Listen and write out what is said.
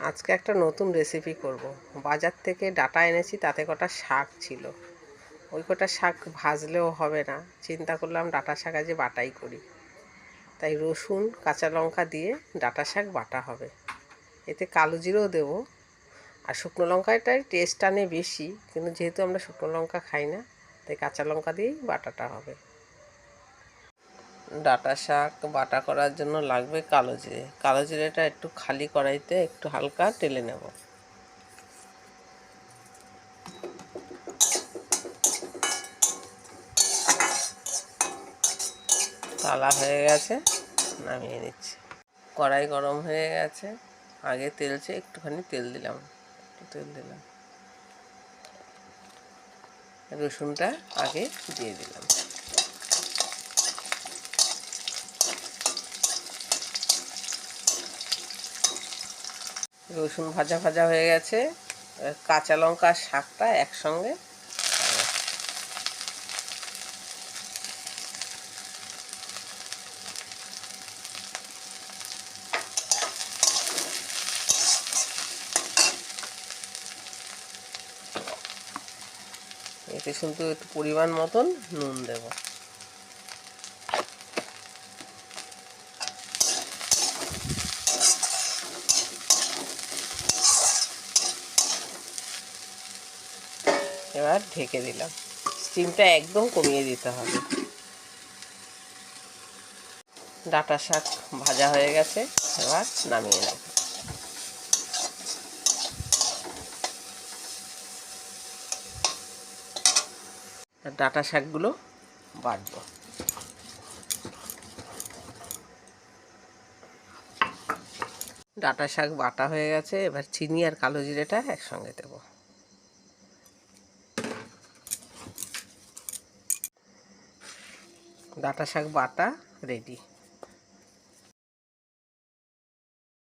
আজকে একটা নতুন রেসিপি করব। বাজার থেকে ডাটা এনেছি, তাতে কটা শাক ছিল। ওই কটা শাক ভাজলেও হবে না। চিন্তা করলাম ডাটা শাক আজকে বাটাই করি। তাই রসুন, কাঁচা লঙ্কা দিয়ে ডাটা শাক বাটা হবে। এতে কালো জিরেও দেবো। আর শুকনো লঙ্কাটাই টেস্ট আনে বেশি, কিন্তু যেহেতু আমরা শুকনো লঙ্কা খাই না, তাই কাঁচা লঙ্কা দিয়েই বাটাটা হবে। ডাটা শাক, বাটা করার জন্য লাগবে কালো জিরে। কালো জিরেটা একটু খালি কড়াইতে একটু হালকা টেলে নেব। তালা হয়ে গেছে, নামিয়ে নিচ্ছি। কড়াই গরম হয়ে গেছে, আগে তেলছে একটুখানি তেল দিলাম তেল দিলাম। রসুনটা আগে দিয়ে দিলাম। রসুন ভাজা ভাজা হয়ে গেছে। কাঁচা লঙ্কা আর শাকটা একসঙ্গে। এতে শুধু একটু পরিমাণ মতন নুন দেব। এবার ঢেকে দিলাম। স্টিমটা একদম কমিয়ে দিতে হবে। ডাটা শাক ভাজা হয়ে গেছে, এবার নামিয়ে নেব। ডাটা শাকগুলো বাটবো। ডাটা শাক বাটা হয়ে গেছে, এবার চিনি আর কালো জিরেটা একসঙ্গে দেব। ডাটা শাক বাটা রেডি।